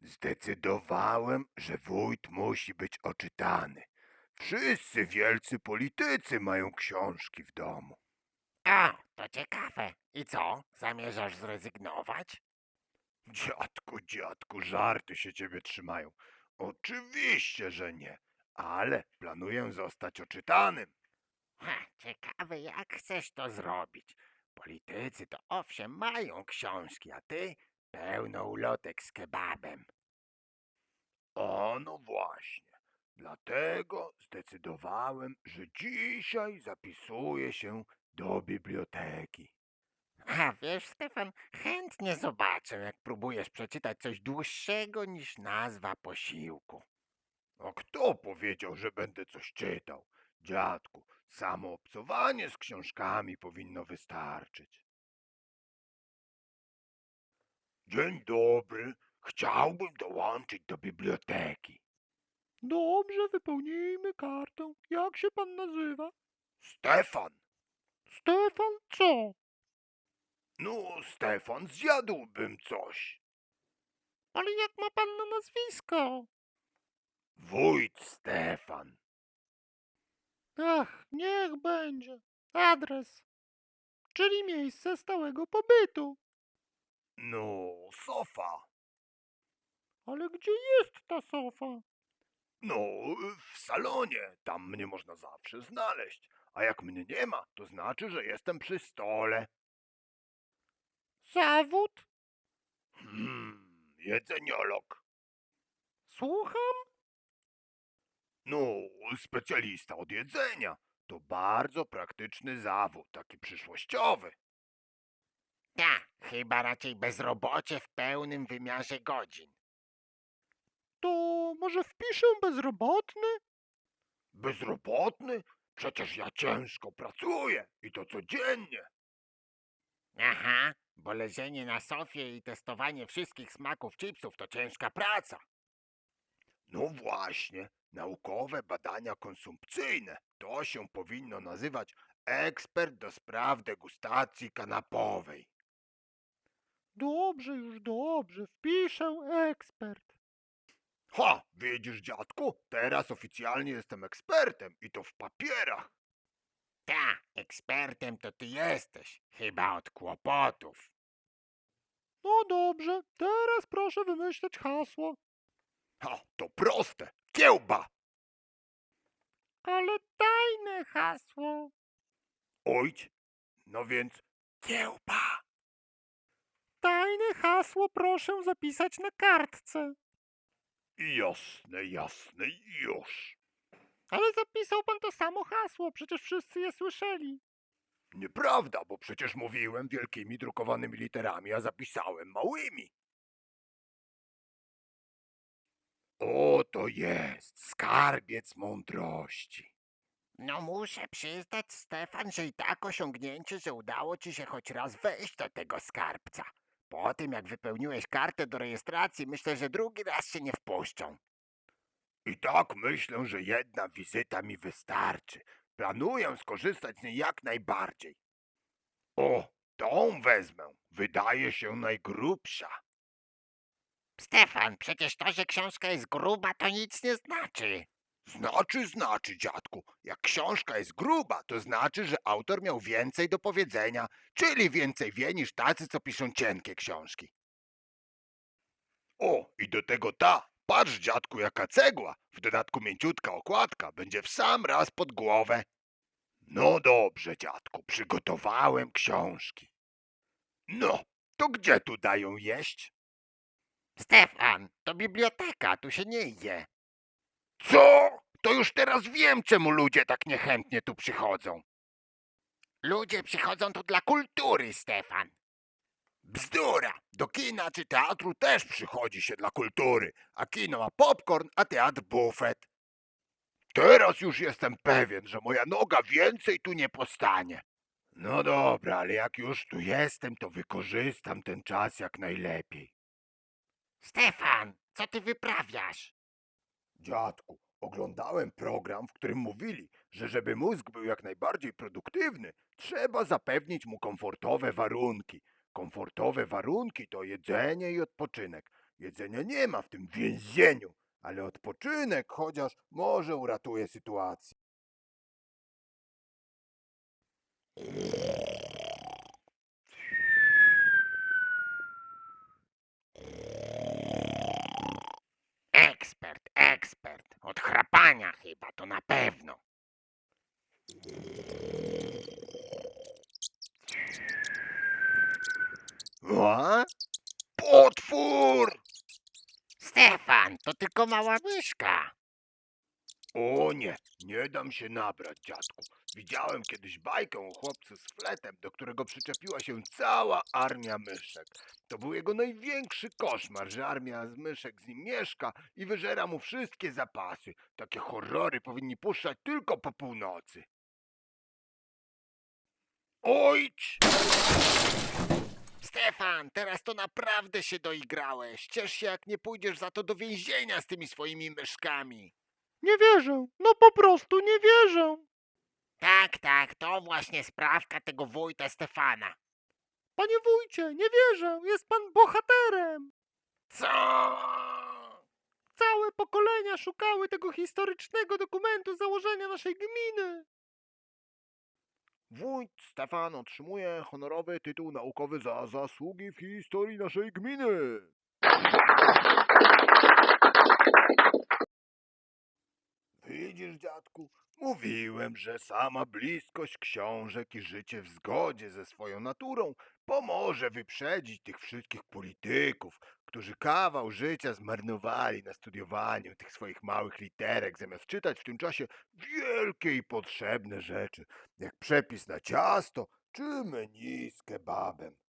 Zdecydowałem, że wójt musi być oczytany. Wszyscy wielcy politycy mają książki w domu. A, to ciekawe. I co? Zamierzasz zrezygnować? Dziadku, dziadku, żarty się ciebie trzymają. Oczywiście, że nie, ale planuję zostać oczytanym. Ha, ciekawe, jak chcesz to zrobić. Politycy to owszem mają książki, a ty pełno ulotek z kebabem. O, no właśnie. Dlatego zdecydowałem, że dzisiaj zapisuję się do biblioteki. A wiesz, Stefan, chętnie zobaczę, jak próbujesz przeczytać coś dłuższego niż nazwa posiłku. A kto powiedział, że będę coś czytał? Dziadku, samo obcowanie z książkami powinno wystarczyć. Dzień dobry. Chciałbym dołączyć do biblioteki. Dobrze, wypełnijmy kartę. Jak się pan nazywa? Stefan. Stefan co? No, Stefan, zjadłbym coś. Ale jak ma pan na nazwisko? Wójt Stefan. Ach, niech będzie. Adres. Czyli miejsce stałego pobytu. No, sofa. Ale gdzie jest ta sofa? No, w salonie. Tam mnie można zawsze znaleźć. A jak mnie nie ma, to znaczy, że jestem przy stole. Zawód? Hmm, jedzeniolog. Słucham? No, specjalista od jedzenia. To bardzo praktyczny zawód, taki przyszłościowy. Ja, chyba raczej bezrobocie w pełnym wymiarze godzin. To może wpiszę bezrobotny? Bezrobotny? Przecież ja ciężko pracuję i to codziennie. Aha, bo leżenie na sofie i testowanie wszystkich smaków chipsów to ciężka praca. No właśnie, naukowe badania konsumpcyjne. To się powinno nazywać ekspert do spraw degustacji kanapowej. Dobrze, już dobrze. Wpiszę ekspert. Ha, widzisz dziadku, teraz oficjalnie jestem ekspertem i to w papierach. Ta, ekspertem to ty jesteś, chyba od kłopotów. No dobrze, teraz proszę wymyśleć hasło. Ha, to proste. Kiełba. Ale tajne hasło. Ojć, no więc kiełba. Tajne hasło proszę zapisać na kartce. Jasne, jasne, już. Ale zapisał pan to samo hasło, przecież wszyscy je słyszeli. Nieprawda, bo przecież mówiłem wielkimi drukowanymi literami, a zapisałem małymi. Oto jest skarbiec mądrości. No muszę przyznać, Stefan, że i tak osiągnięcie, że udało ci się choć raz wejść do tego skarbca. Po tym, jak wypełniłeś kartę do rejestracji, myślę, że drugi raz się nie wpuszczą. I tak myślę, że jedna wizyta mi wystarczy. Planuję skorzystać z niej jak najbardziej. O, tą wezmę. Wydaje się najgrubsza. Stefan, przecież to, że książka jest gruba, to nic nie znaczy. Znaczy, znaczy, dziadku. Jak książka jest gruba, to znaczy, że autor miał więcej do powiedzenia, czyli więcej wie niż tacy, co piszą cienkie książki. O, i do tego ta. Patrz, dziadku, jaka cegła. W dodatku mięciutka okładka będzie w sam raz pod głowę. No dobrze, dziadku, przygotowałem książki. No, to gdzie tu dają jeść? Stefan, to biblioteka, tu się nie je. Co? To już teraz wiem, czemu ludzie tak niechętnie tu przychodzą. Ludzie przychodzą tu dla kultury, Stefan. Bzdura! Do kina czy teatru też przychodzi się dla kultury, a kino ma popcorn, a teatr bufet. Teraz już jestem pewien, że moja noga więcej tu nie postanie. No dobra, ale jak już tu jestem, to wykorzystam ten czas jak najlepiej. Stefan, co ty wyprawiasz? Dziadku, oglądałem program, w którym mówili, że żeby mózg był jak najbardziej produktywny, trzeba zapewnić mu komfortowe warunki. Komfortowe warunki to jedzenie i odpoczynek. Jedzenia nie ma w tym więzieniu, ale odpoczynek chociaż może uratuje sytuację. Ekspert, ekspert. Od chrapania chyba, to na pewno. A? Potwór! Stefan, to tylko mała myszka. O nie, nie dam się nabrać, dziadku. Widziałem kiedyś bajkę o chłopcu z fletem, do którego przyczepiła się cała armia myszek. To był jego największy koszmar, że armia z myszek z nim mieszka i wyżera mu wszystkie zapasy. Takie horrory powinni puszczać tylko po północy. Ojcz! Stefan, teraz to naprawdę się doigrałeś. Ciesz się, jak nie pójdziesz za to do więzienia z tymi swoimi myszkami. Nie wierzę, no po prostu nie wierzę. Tak, tak, to właśnie sprawka tego wójta Stefana. Panie wójcie, nie wierzę, jest pan bohaterem. Co? Całe pokolenia szukały tego historycznego dokumentu założenia naszej gminy. Wójt Stefan otrzymuje honorowy tytuł naukowy za zasługi w historii naszej gminy. Dziadku, mówiłem, że sama bliskość książek i życie w zgodzie ze swoją naturą pomoże wyprzedzić tych wszystkich polityków, którzy kawał życia zmarnowali na studiowaniu tych swoich małych literek, zamiast czytać w tym czasie wielkie i potrzebne rzeczy, jak przepis na ciasto czy menu z kebabem.